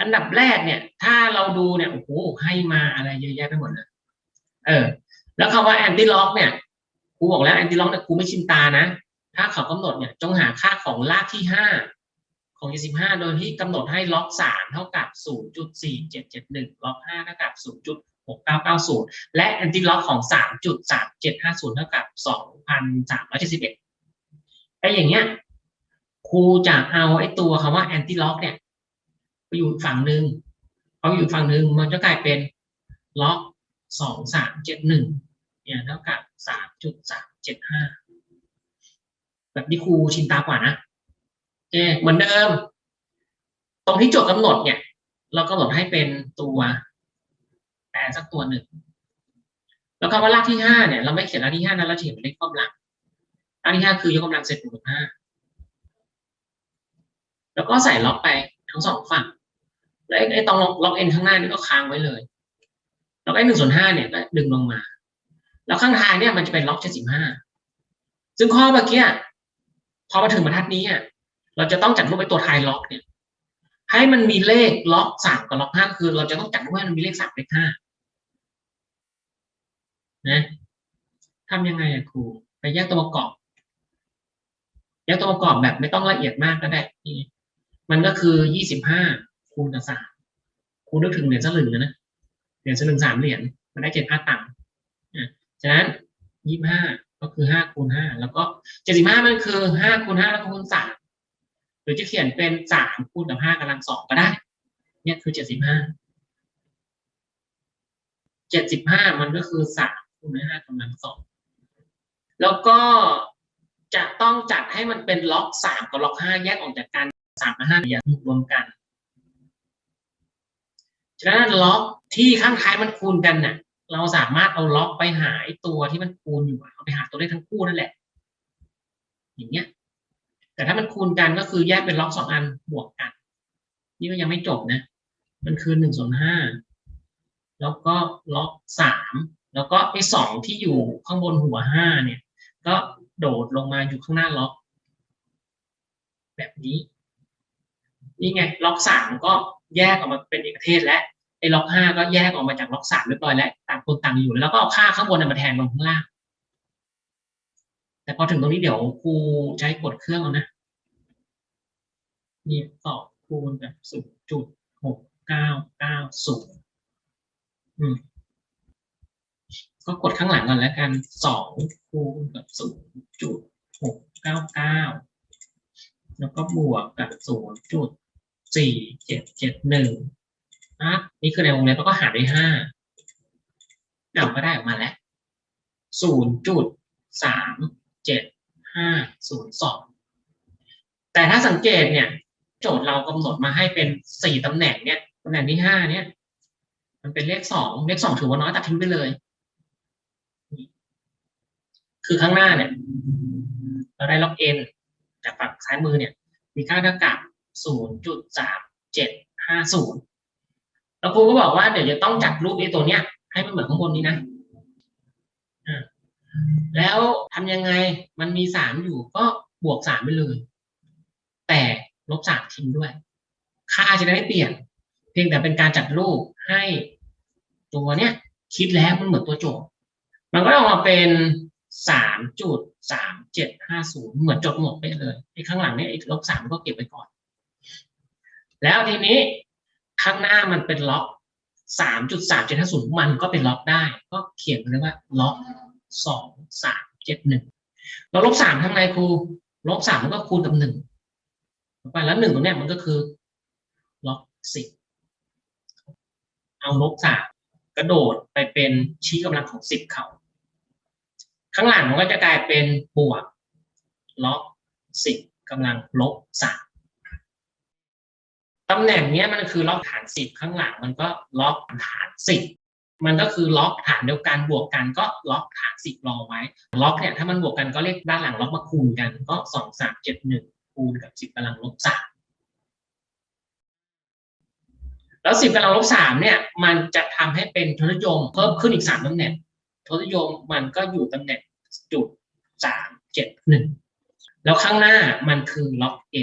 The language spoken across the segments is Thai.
อันดับแรกเนี่ย ถ้าเราดูเนี่ยโอ้โหให้มาอะไรเยอะแยะไปหมดเลยเออ แล้วคำว่าแอนตี้ล็อกเนี่ยครูบอกแล้วแอนตี้ล็อกเนี่ยครูไม่ชินตานะ ถ้าเขากำหนดเนี่ยจงหาค่าของรากที่ห้าของ75โดยที่กำหนดให้ล็อก3เท่ากับ0.4771ล็อก5เท่ากับ0.6990และแอนติล็อกของ3.3750เจ็ดห้าศูนย์เท่ากับ2,371ไอ้อย่างเงี้ยครูจะเอาไอ้ตัวคำว่าแอนติล็อกเนี่ย ไปอยู่ฝั่งหนึ่งพออยู่ฝั่งหนึ่งมันจะกลายเป็นล็อก2371เจ็ดหนึ่งเนี่ยเท่ากับ3.375แบบนี้ครูชินตากว่านะโอเคเหมือนเดิม ตรงที่โจทย์กำหนดเนี่ย เรากำหนดให้เป็นตัวแปรสักตัวหนึ่งแล้วคำว่ารากที่ห้าเนี่ยเราไม่เขียนรากที่ห้านะเราเขียนเป็นเลขกำลังรากที่ห้าคือยกกำลังเศษหนึ่งส่วนห้าแล้วก็ใส่ล็อกไป ทั้งสองฝั่งแล้วไอ้ตรงล็อกเอ็นข้างหน้านี่ก็ค้างไว้เลยแล้วไอ้หนึ่งส่วนห้าเนี่ยก็ดึงลงมา แล้วข้างท้ายเนี่ยมันจะเป็นล็อกเจ็ดสิบห้าซึ่งข้อเมื่อกี้พอมาถึงบรรทัดนี้อะเราจะต้องจัดรูปไปตัวท้ายล็อกเนี่ย ให้มันมีเลขล็อกสามกับล็อกห้าคือ เราจะต้องจัดรูปให้มันมีเลขสามเลขห้านะทำยังไงอะครู ไปแยกตัวประกอบ แยกตัวประกอบแบบไม่ต้องละเอียดมากก็ได้นี่ มันก็คือยี่สิบห้าคูณกับสามครูนึกถึงเหรียญสลึงนะเหรียญสลึงสามเหรียญมันได้เจ็ดห้าตังค์อะฉะนั้นยี่ห้าก็คือห้าคูณห้าแล้วก็เจ็ดสิบห้ามันคือห้าคูณห้าแล้วก็คูณสามหรือจะเขียนเป็นสามคูณกับห้ากำลังสองก็ได้ เนี่ยคือเจ็ดสิบห้าเจ็ดสิบห้ามันก็คือสามคูณห้ากำลังสองแล้วก็จะต้องจัดให้มันเป็นล็อกสามกับล็อกห้าแยกออกจากกัน สามห้าอย่าถูกรวมกัน ฉะนั้นล็อกที่ข้างท้ายมันคูณกันน่ะ เราสามารถเอาล็อกไปหาไอ้ตัวที่มันคูณอยู่เอาไปหาตัวเลขทั้งคู่นั่นแหละ อย่างเงี้ย แต่ถ้ามันคูณกันก็คือแยกเป็นล็อกสองอันบวกกัน นี่ก็ยังไม่จบนะ มันคือหนึ่งส่วนห้าแล้วก็ล็อกสามแล้วก็ไอ้สองที่อยู่ข้างบนหัวห้าเนี่ย ก็โดดลงมาอยู่ข้างหน้าล็อก แบบนี้ นี่ไงล็อกสามก็แยกออกมาเป็นเอกเทศแล้วไอ้ล็อกห้าก็แยกออกมาจากล็อกสามเรียบร้อยแล้วต่างคนต่างอยู่แล้วก็เอาค่าข้างบนนะมาแทนลงข้างล่าง แต่พอถึงตรงนี้เดี๋ยวครูใช้กดเครื่องเอานะนี่สองคูณแบบศูนย์จุดหกเก้าเก้าศูนย์อืมก็กดข้างหลังก่อนแล้วกันสองคูณกับศูนย์จุดหกเก้าเก้าแล้วก็บวกกับศูนย์จุด สี่เจ็ดเจ็ดหนึ่งอะนี่คือในวงเล็บแล้วก็หารด้วยห้าเราก็ได้ออกมาแล้วศูนย์จุดสามเจ็ดห้าศูนย์สองแต่ถ้าสังเกตเนี่ย โจทย์เรากำหนดมาให้เป็นสี่ตำแหน่งเนี่ยตำแหน่งที่ห้าเนี่ย มันเป็นเลขสองเลขสองถือว่าน้อยตัดทิ้งไปเลย คือข้างหน้าเนี่ย เราได้ล็อกเอ็นจากฝั่งซ้ายมือเนี่ย มีค่าเท่ากับ ศูนย์จุดสามเจ็ดห้าศูนย์แล้วครูก็บอกว่าเดี๋ยวจะต้องจัดรูปไอ้ตัวเนี้ย ให้มันเหมือนข้างบนนี้นะแล้วทำยังไงมันมีสามอยู่ก็บวกสามไปเลย แต่ลบสามทิ้งด้วย ค่าจะได้ไม่เปลี่ยน เพียงแต่เป็นการจัดรูปให้ตัวเนี้ยคิดแล้วมันเหมือนตัวโจทย์ มันก็ออกมาเป็นสามจุดสามเจ็ดห้าศูนย์เหมือนจดหมดไปเลยไอ้ข้างหลังเนี่ยไอ้ลบสามก็เก็บไว้ก่อน แล้วทีนี้ข้างหน้ามันเป็นล็อกสามจุดสามเจ็ดห้าศูนย์มันก็เป็นล็อกได้ ก็เขียนเลยว่าล็อกสองสามเจ็ดหนึ่งเราลบสามทำไงครูลบสามมันก็คูณกับหนึ่งไปแล้วหนึ่งตรงนี้มันก็คือล็อกสิบเอาลบสามกระโดดไปเป็นชี้กำลังของสิบเขาข้างหลังมันก็จะกลายเป็นบวกล็อกสิบกำลังลบสาม ตำแหน่งนี้มันคือล็อกฐานสิบข้างหลังมันก็ล็อกฐานสิบมันก็คือล็อกฐานเดียวกันบวกกันก็ล็อกฐานสิบรอไว้ ล็อกเนี่ยถ้ามันบวกกันก็เรียกด้านหลังล็อกมาคูณกันก็สองสามเจ็ดหนึ่งคูณกับสิบกำลังลบสามแล้วสิบกำลังลบสามเนี่ยมันจะทำให้เป็นทศนิยมเพิ่มขึ้นอีกสามตำแหน่งทศนิยมมันก็อยู่ตำแหน่งจุดสามเจ็ดหนึ่งแล้วข้างหน้ามันคือล็อกเอ็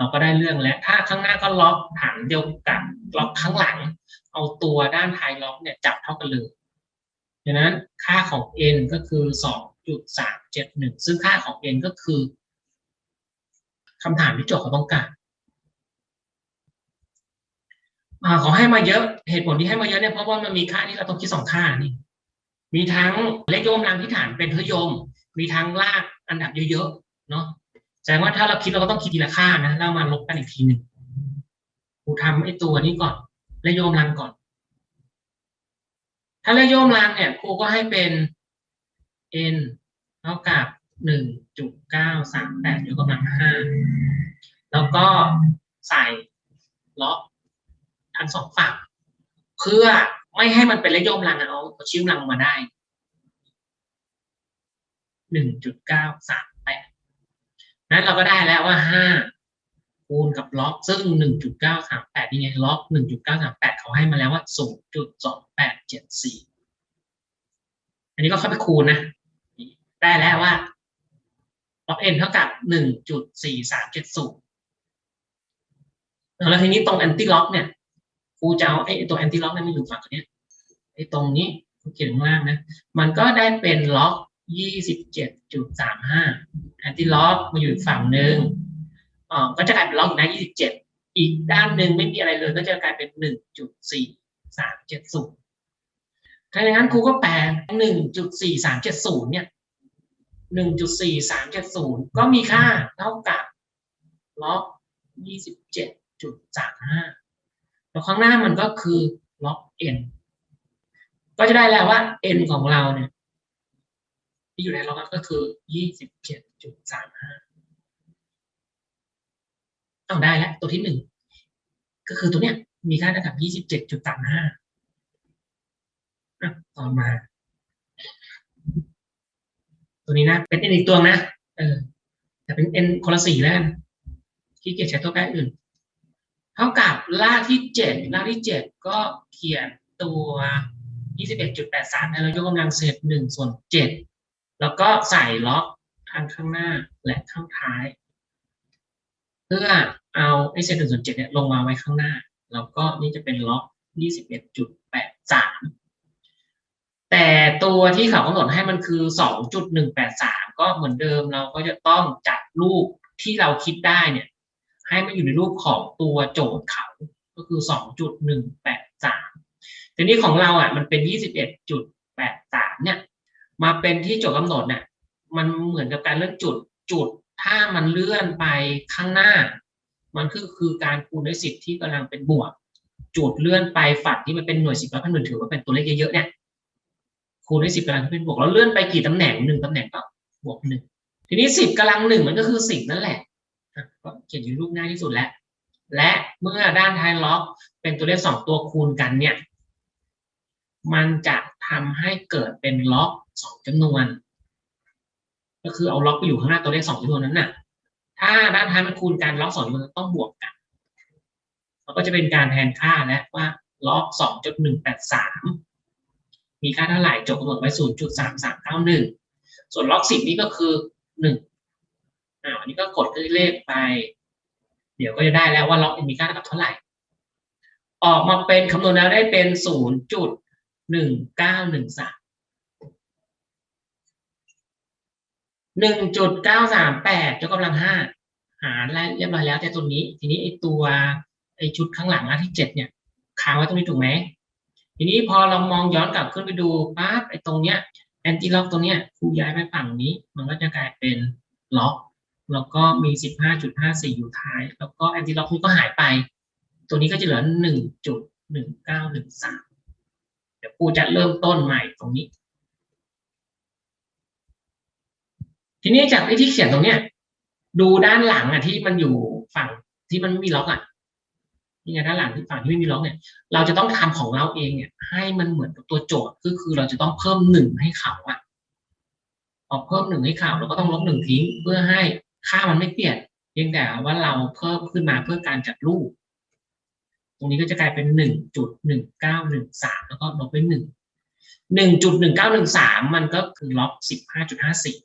เราก็ได้เรื่องแล้ว ถ้าข้างหน้าก็ล็อกฐานเดียวกับล็อกข้างหลัง เอาตัวด้านท้ายล็อกเนี่ยจับเท่ากันเลยดังนั้นค่าของ n ก็คือสองจุดสามเจ็ดหนึ่งซึ่งค่าของ n ก็คือคำถามที่โจทย์เขาต้องการอขอให้มาเยอะเหตุผลที่ให้มาเยอะเนี่ยเพราะว่ามันมีค่าที่เราต้องคิดสองค่านี่มีทั้งเลขโยมรางที่ฐานเป็นทโยม มีทั้งลากอันดับเยอะๆเนาะ ดงว่าถ้าเราคิดเราก็ต้องคิดทีละค่านะแล้วมาลบกันอีกทีหนึ่งกูทำไอ้ตัวนี้ก่อนเลขโยมรางก่อน ถ้าเลขโยมรางเนี่ยครูก็ให้เป็น n เท่ากับหนึ่งจุดเก้าสามแปดยกกำลังห้าแล้วก็ใส่ล็อกทั้งสองฝั่งเพื่อไม่ให้มันเป็นเลขโยมรังอะเอาเอาชิ้วรังมาได้หนึ่งจุดเก้าสาม นั้นเราก็ได้แล้วว่าห้าคูณกับล็อกซึ่งหนึ่งจุดเก้าสามแปดนี่ไงล็อกหนึ่งจุดเก้าสามแปดเขาให้มาแล้วว่าศูนย์จุดสองแปดเจ็ดสี่อันนี้ก็เข้าไปคูณนะได้แล้วว่าล็อก n เท่ากับหนึ่งจุดสี่สามเจ็ดศูนย์แล้วทีนี้ตรง anti lock เนี่ยครูจะเอาไอ้ตัว anti lock เนี่ยมาอยู่ฝั่งนี้ไอ้ตรงนี้เขียนข้างล่างนะ มันก็ได้เป็นล็อก ยี่สิบเจ็ดจุดสามห้า anti lock มาอยู่ฝั่งหนึ่งอ๋อก็จะกลายเป็นล็อกนะยี่สิบเจ็ดอีกด้านหนึ่งไม่มีอะไรเลยก็จะกลายเป็นหนึ่งจุดสี่สามเจ็ดศูนย์ถ้าอย่างนั้นครูก็แปลหนึ่งจุดสี่สามเจ็ดศูนย์เนี่ยหนึ่งจุดสี่สามเจ็ดศูนย์ก็มีค่าเท่ากับล็อกยี่สิบเจ็ดจุดสามห้าแล้วข้างหน้ามันก็คือล็อก n ก็จะได้แล้วว่า n ของเราเนี่ย ที่อยู่ในล็อกก็คือยี่สิบเจ็ดจุดสามห้าเอาได้แล้วตัวที่หนึ่งก็คือตัวเนี้ยมีค่าเท่ากับยี่สิบเจ็ดจุดสามห้าต่อมา ตัวนี้นะ เป็นอีกตัวนะเออแต่เป็น n คนละสี่แล้วกันขี้เกียจใช้ตัวแปรอื่น เท่ากับลากที่เจ็ดลากที่เจ็ดก็เขียนตัวยี่สิบเอ็ดจุดแปดสามให้เรายกกำลังเศษหนึ่งส่วนเจ็ด แล้วก็ใส่ล็อกทางข้างหน้าและข้างท้าย เพื่อเอาไอ้เศษหนึ่งส่วนเจ็ดเนี่ยลงมาไว้ข้างหน้า แล้วก็นี่จะเป็นล็อกยี่สิบเอ็ดจุแปดสามแต่ตัวที่เขากำหนดให้มันคือ2.183ก็เหมือนเดิมเราก็จะต้องจัดรูปที่เราคิดได้เนี่ย ให้มันอยู่ในรูปของตัวโจทย์เขาก็คือ2.183ทีนี้ของเราอะมันเป็น21.83เนี่ย มาเป็นที่โจทย์กำหนดเนี่ยมันเหมือนกับการเลื่อนจุดจุด ถ้ามันเลื่อนไปข้างหน้า มันคือคือการคูณด้วยสิบที่กำลังเป็นบวก จุดเลื่อนไปฝั่งที่มันเป็นหน่วยสิบแล้วพันหมื่นถือว่าเป็นตัวเลขเยอะๆเนี่ยคูณด้วยสิบกำลังเป็นบวกแล้วเลื่อนไปกี่ตำแหน่งหนึ่งตำแหน่งก็บวกหนึ่งทีนี้สิบกำลังหนึ่งมันก็คือสิบนั่นแหละก็เขียนอยู่รูปง่ายที่สุดแล้ว และเมื่อด้านท้ายล็อกเป็นตัวเลขสองตัวคูณกันเนี่ย มันจะทำให้เกิดเป็นล็อก สองจำนวน ก็คือเอาล็อกไปอยู่ข้างหน้าตัวเลขสองจำนวนนั้นน่ะ ถ้าด้านท้ายมันคูณกันล็อกสองจำนวนต้องบวกกันเราก็จะเป็นการแทนค่าและว่าล็อกสองจุดหนึ่งแปดสามมีค่าเท่าไหร่จบกำหนดไว้0.3391ส่วนล็อก10นี้ก็คือ1อ่าอันนี้ก็กดเลขไป เดี๋ยวก็จะได้แล้วว่าล็อกมีค่าเท่ากับเท่าไหร่ ออกมาเป็นคำนวณแล้วได้เป็น0.1913 1.938ยกกำลัง5 หารแล้วเรียบร้อยแล้ว แต่ตัวนี้ ทีนี้ไอตัวไอชุดข้างหลังอันที่7เนี่ยค้างไว้ตรงนี้ถูกไหมทีนี้พอเรามองย้อนกลับขึ้นไปดูปั๊บไอตรงเนี้ยแอนตี้ล็อกตรงเนี้ยครูย้ายไปฝั่งนี้ มันก็จะกลายเป็นล็อก แล้วก็มี 15.54 อยู่ท้าย แล้วก็แอนตี้ล็อกนี้ก็หายไป ตัวนี้ก็จะเหลือ 1.1913 เดี๋ยวครูจะเริ่มต้นใหม่ตรงนี้ ทีนี้จากไอ้ที่เขียนตรงเนี้ย ดูด้านหลังอะที่มันอยู่ฝั่งที่มันไม่มีล็อกอะนี่ไงด้านหลังที่ฝั่งที่ไม่มีล็อกเนี่ย เราจะต้องทำของเราเองเนี่ย ให้มันเหมือนกับตัวโจทย์ก็คือเราจะต้องเพิ่มหนึ่งให้เขาอะพอเพิ่มหนึ่งให้เขาเราก็ต้องลบหนึ่งทิ้งเพื่อให้ค่ามันไม่เปลี่ยนเพียงแต่ว่าเราเพิ่มขึ้นมาเพื่อการจัดรูป ตรงนี้ก็จะกลายเป็นหนึ่งจุดหนึ่งเก้าหนึ่งสามแล้วก็ลบไปหนึ่งหนึ่งจุดหนึ่งเก้าหนึ่งสามมันก็คือล็อกสิบห้าจุดห้าสี่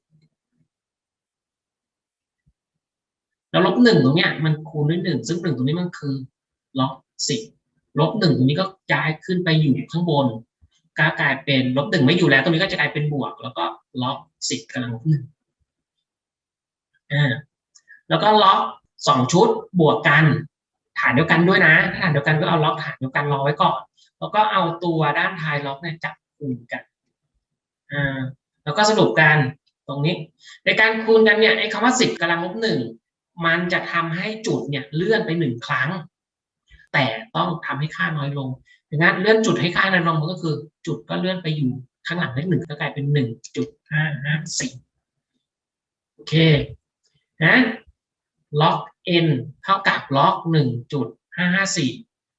แล้วลบหนึ่งตรงเนี้ยมันคูณด้วยหนึ่งซึ่งหนึ่งตรงนี้มันคือล็อกสิบลบหนึ่งตรงนี้ก็ย้ายขึ้นไปอยู่ข้างบนกกลายเป็นลบหนึ่งไม่อยู่แล้ว ตรงนี้ก็จะกลายเป็นบวก แล้วก็ล็อกสิบกำลังลบหนึ่งอ่าแล้วก็ล็อกสองชุดบวกกัน ฐานเดียวกันด้วยนะฐานเดียวกันก็เอาล็อกฐานเดียวกันรอไว้ก่อน แล้วก็เอาตัวด้านท้ายล็อกเนี่ยจับคูณกันอ่าแล้วก็สรุปกันตรงนี้ ในการคูณกันเนี่ยไอ้คำว่าสิบกำลังลบหนึ่ง มันจะทำให้จุดเนี่ยเลื่อนไปหนึ่งครั้ง แต่ต้องทำให้ค่าน้อยลงดังนั้นเลื่อนจุดให้ค่าน้อยลงมันก็คือ จุดก็เลื่อนไปอยู่ข้างหลังเลขหนึ่งก็กลายเป็นหนึ่งจุดห้าห้าสี่โอเคนะล็อก n เท่ากับล็อกหนึ่งจุดห้าห้าสี่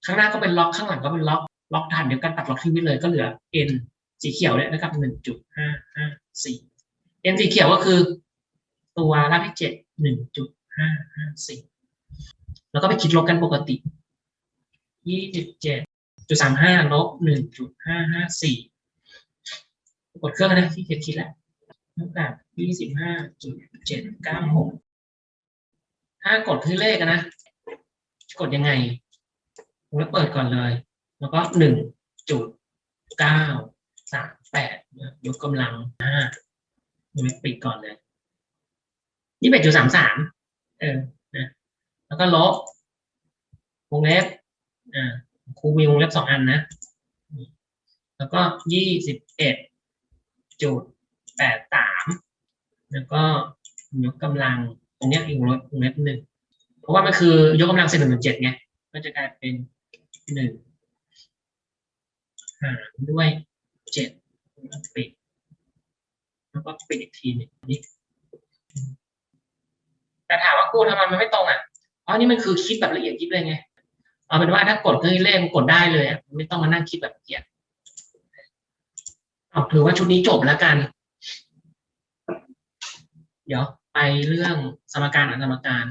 ข้างหน้าก็เป็นล็อกข้างหลังก็เป็นล็อก ล็อกฐานเดียวกันตัดล็อกทิ้งไปเลยก็เหลือ n สีเขียวเนี่ยนะครับหนึ่งจุดห้าห้าสี่ n สีเขียวก็คือ ตัวรากที่เจ็ดหนึ่งจุด ห้าห้าสี่แล้วก็ไปคิดลบกันปกติยี่สิบเจ็ดจุดสามห้าลบหนึ่งจุดห้าห้าสี่กดเครื่องนะที่เขียคิดแล้วเท่ากับยี่สิบห้าจุดเจ็ดเก้าหกถ้ากดคือเลขนะ กดยังไงผมจะเปิดก่อนเลย แล้วก็หนึ่งจุดเก้าสามแปดยกกำลังห้าไม่ปิดก่อนเลยยี่สิบเอ็ดจุดสามสาม เออนะแล้วก็ลบวงเล็บอ่าครูมีวงเล็บสองอันนะ แล้วก็ยี่สิบเอ็ดจุดแปดสามแล้วก็ยกกำลังตรงนี้อีกวงเล็บวงเล็บหนึ่งเพราะว่ามันคือยกกำลังเศษหนึ่งส่วนเจ็ดไงก็จะกลายเป็นหนึ่งหารด้วยเจ็ดแล้วปิดแล้วก็ปิดอีกทีหนึ่งนี่ แต่ถาทำไมมันไม่ตรงอะอ๋อนี่มันคือคิดแบบละเอียดยิบเลยไงเอาเป็นว่าถ้ากดเครื่องเลขมันกดได้เลยไม่ต้องมานั่งคิดแบบละเอียดเอาถือว่าชุดนี้จบแล้วกัน เดี๋ยวไปเรื่องสมการอันสมการ